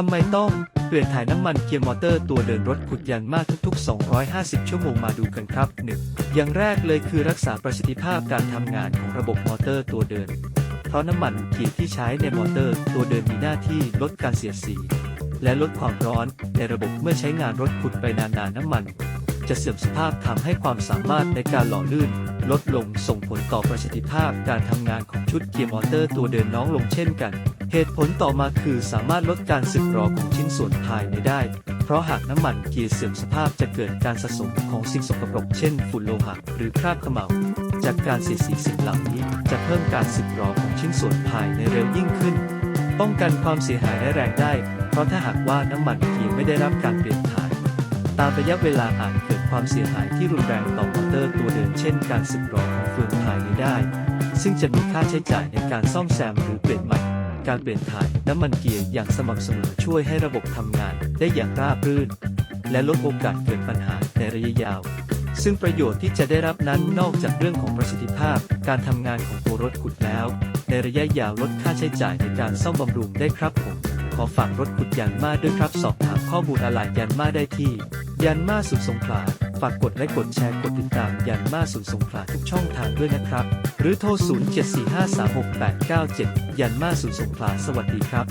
ทำไมต้องเปลี่ยนถ่ายน้ำมันเกียร์มอเตอร์ตัวเดินรถขุดยันมากทุกๆ 250 ชั่วโมงมาดูกันครับ 1. อย่างแรกเลยคือรักษาประสิทธิภาพการทำงานของระบบมอเตอร์ตัวเดิน เพราะน้ำมันเกียร์ที่ใช้ในมอเตอร์ตัวเดินมีหน้าที่ลดการเสียดสี และลดความร้อนในระบบเมื่อใช้งานรถขุดไปนานๆน้ำมัน จะเสื่อมสภาพทำให้ความสามารถในการหล่อลื่น ลดลงส่งผลต่อประสิทธิภาพการทำงานของชุดเกียร์มอเตอร์ตัวเดินน้องลงเช่นกัน เหตุผลต่อมาคือสามารถลดการสึกหรอของชิ้นส่วนภายในได้ เพราะหากน้ำมันเกียร์เสื่อมสภาพจะเกิดการสะสมของสิ่งสกปรกเช่นฝุ่นโลหะหรือคราบเขม่าจากการเสียสีสิ่งเหล่านี้ จะเพิ่มการสึกหรอของชิ้นส่วนภายในเร็วยิ่งขึ้น ป้องกันความเสียหายร้ายแรงได้ เพราะถ้าหากว่าน้ำมันเกียร์ไม่ได้รับการเปลี่ยนถ่าย ตามระยะเวลาอาจเกิดความเสียหายที่รุนแรงต่อมอเตอร์ตัวเดินเช่น การสึกหรอของเฟืองภายในได้ ซึ่งจะมีค่าใช้จ่ายในการซ่อมแซมหรือเปลี่ยนใหม่ การเปลี่ยนถ่ายน้ำมันเกียร์อย่างสม่ำเสมอช่วยให้ระบบทำงานได้อย่างราบรื่น และลดโอกาสเกิดปัญหาในระยะยาว ซึ่งประโยชน์ที่จะได้รับนั้นนอกจากเรื่องของประสิทธิภาพ การทำงานของตัวรถขุดแล้ว ในระยะยาวลดค่าใช้จ่ายในการซ่อมบำรุงได้ครับผม ขอฝากรถขุดยันมาด้วยครับสอบถามข้อมูลอะไรยันมาได้ที่ยันมาสุดสงขลา ฝากกดไลค์กดแชร์กดติดตามยันมาสุดสงขลาทุกช่องทางด้วยนะครับ หรือโทร 074536897 ยันมาสุดสงขลาสวัสดีครับ